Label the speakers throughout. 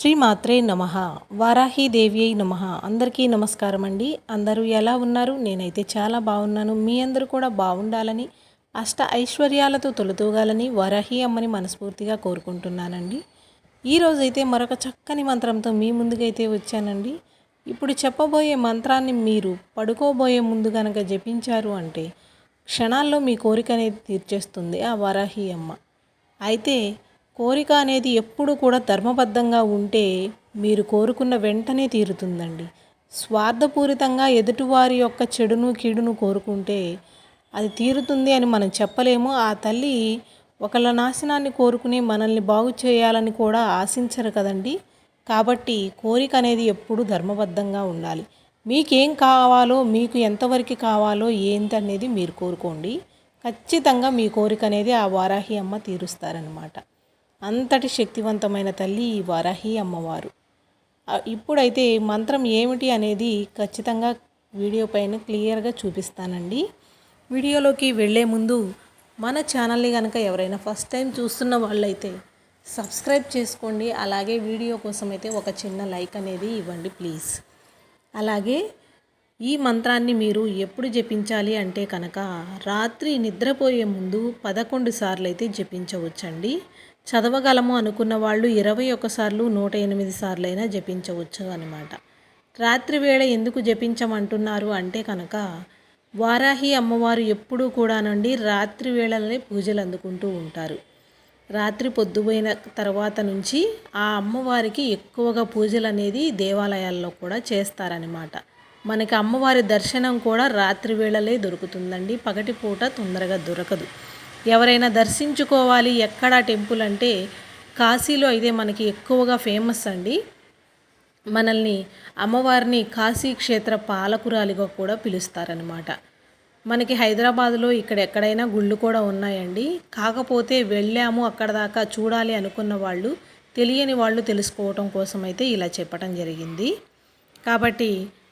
Speaker 1: శ్రీమాత్రే నమ. వారాహీదేవి అయి నమ. అందరికీ నమస్కారం అండి. అందరూ ఎలా ఉన్నారు? నేనైతే చాలా బాగున్నాను. మీ అందరూ కూడా బాగుండాలని అష్ట ఐశ్వర్యాలతో తొలతూగాలని వరాహి అమ్మని మనస్ఫూర్తిగా కోరుకుంటున్నానండి. ఈరోజైతే మరొక చక్కని మంత్రంతో మీ ముందుకైతే వచ్చానండి. ఇప్పుడు చెప్పబోయే మంత్రాన్ని మీరు పడుకోబోయే ముందు కనుక జపించారు అంటే క్షణాల్లో మీ కోరిక అనేది తీర్చేస్తుంది ఆ వరాహి అమ్మ. అయితే కోరిక అనేది ఎప్పుడు కూడా ధర్మబద్ధంగా ఉంటే మీరు కోరుకున్న వెంటనే తీరుతుందండి. స్వార్థపూరితంగా ఎదుటివారి యొక్క చెడును కీడును కోరుకుంటే అది తీరుతుంది అని మనం చెప్పలేము. ఆ తల్లి ఒకళ్ళ నాశనాన్ని కోరుకుని మనల్ని బాగు చేయాలని కూడా ఆశించరు కదండి. కాబట్టి కోరిక అనేది ఎప్పుడు ధర్మబద్ధంగా ఉండాలి. మీకేం కావాలో మీకు ఎంతవరకు కావాలో ఏంటి అనేది మీరు కోరుకోండి. ఖచ్చితంగా మీ కోరిక అనేది ఆ వారాహి అమ్మ తీరుస్తారనమాట అంతటి శక్తివంతమైన తల్లి ఈ వరహి అమ్మవారు. ఇప్పుడైతే మంత్రం ఏమిటి అనేది ఖచ్చితంగా వీడియో పైన క్లియర్గా చూపిస్తానండి. వీడియోలోకి వెళ్ళే ముందు మన ఛానల్ని కనుక ఎవరైనా ఫస్ట్ టైం చూస్తున్న వాళ్ళైతే సబ్స్క్రైబ్ చేసుకోండి. అలాగే వీడియో కోసం అయితే ఒక చిన్న లైక్ అనేది ఇవ్వండి ప్లీజ్. అలాగే ఈ మంత్రాన్ని మీరు ఎప్పుడు జపించాలి అంటే కనుక రాత్రి నిద్రపోయే ముందు పదకొండు సార్లు అయితే జపించవచ్చండి. చదవగలము అనుకున్న వాళ్ళు ఇరవై ఒకసార్లు నూట ఎనిమిది సార్లు అయినా జపించవచ్చు అనమాట రాత్రి వేళ ఎందుకు జపించమంటున్నారు అంటే కనుక వారాహి అమ్మవారు ఎప్పుడూ కూడా నుండి రాత్రి వేళలనే పూజలు అందుకుంటూ ఉంటారు. రాత్రి పొద్దుపోయిన తర్వాత నుంచి ఆ అమ్మవారికి ఎక్కువగా పూజలు అనేది దేవాలయాల్లో కూడా చేస్తారనమాట మనకి అమ్మవారి దర్శనం కూడా రాత్రి వేళలే దొరుకుతుందండి. పగటిపూట తొందరగా దొరకదు. ఎవరైనా దర్శించుకోవాలి ఎక్కడ టెంపుల్ అంటే కాశీలో అయితే మనకి ఎక్కువగా ఫేమస్ అండి. మనల్ని అమ్మవారిని కాశీ క్షేత్ర పాలకురాలిగా కూడా పిలుస్తారనమాట మనకి హైదరాబాద్లో ఇక్కడ ఎక్కడైనా గుళ్ళు కూడా ఉన్నాయండి. కాకపోతే వెళ్ళాము అక్కడ దాకా చూడాలి అనుకున్న వాళ్ళు తెలియని వాళ్ళు తెలుసుకోవటం కోసం అయితే ఇలా చెప్పటం జరిగింది. కాబట్టి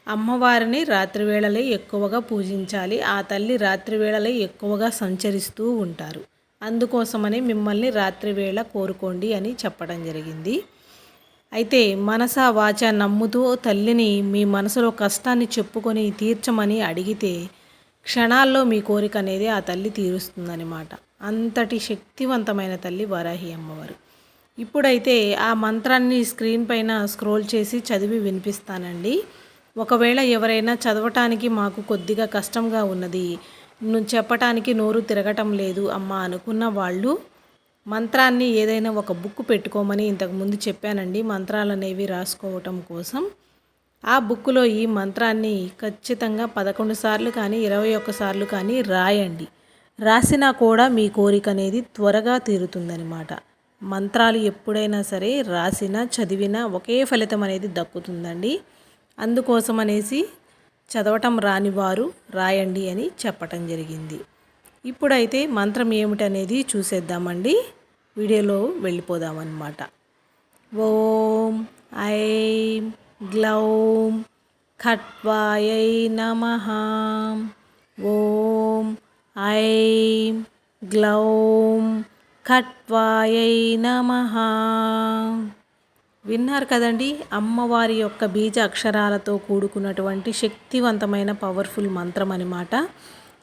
Speaker 1: అమ్మవారిని రాత్రి వేళలే ఎక్కువగా పూజించాలి. ఆ తల్లి రాత్రి వేళలే ఎక్కువగా సంచరిస్తూ ఉంటారు. అందుకోసమని మిమ్మల్ని రాత్రి వేళ కోరుకోండి అని చెప్పడం జరిగింది. అయితే మనస వాచ నమ్ముతూ తల్లిని మీ మనసులో కష్టాన్ని చెప్పుకొని తీర్చమని అడిగితే క్షణాల్లో మీ కోరిక అనేది ఆ తల్లి తీరుస్తుందన్నమాట. అంతటి శక్తివంతమైన తల్లి వరాహి అమ్మవారు. ఇప్పుడైతే ఆ మంత్రాన్ని స్క్రీన్ పైన స్క్రోల్ చేసి చదివి వినిపిస్తానండి. ఒకవేళ ఎవరైనా చదవటానికి మాకు కొద్దిగా కష్టంగా ఉన్నది నువ్వు చెప్పటానికి నోరు తిరగటం లేదు అమ్మ అనుకున్న వాళ్ళు మంత్రాన్ని ఏదైనా ఒక బుక్ పెట్టుకోమని ఇంతకుముందు చెప్పానండి. మంత్రాలు అనేవి రాసుకోవటం కోసం. ఆ బుక్లో ఈ మంత్రాన్ని ఖచ్చితంగా పదకొండు సార్లు కానీ ఇరవై ఒక్క సార్లు కానీ రాయండి. రాసినా కూడా మీ కోరిక అనేది త్వరగా తీరుతుందనమాట మంత్రాలు ఎప్పుడైనా సరే రాసినా చదివినా ఒకే ఫలితం అనేది దక్కుతుందండి. అందుకోసం అనేసి చదవటం రాని వారు రాయండి అని చెప్పటం జరిగింది. ఇప్పుడైతే మంత్రం ఏమిటనేది చూసేద్దామండి. వీడియోలో వెళ్ళిపోదామన్నమాట. ఓం ఐం గ్లౌం ఖట్వాయై నమ. ఓం ఐం గ్లౌం ఖట్వాయై నమ. విన్నారు కదండి అమ్మవారి యొక్క బీజ అక్షరాలతో కూడుకున్నటువంటి శక్తివంతమైన పవర్ఫుల్ మంత్రం అనమాట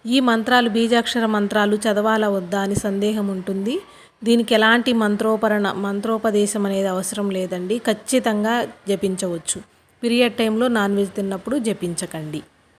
Speaker 1: ఈ మంత్రాలు బీజాక్షర మంత్రాలు చదవాలా వద్దా అని సందేహం ఉంటుంది. దీనికి ఎలాంటి మంత్రోపరణ మంత్రోపదేశం అనేది అవసరం లేదండి. ఖచ్చితంగా జపించవచ్చు. పీరియడ్ టైంలో నాన్ వెజ్ తిన్నప్పుడు జపించకండి.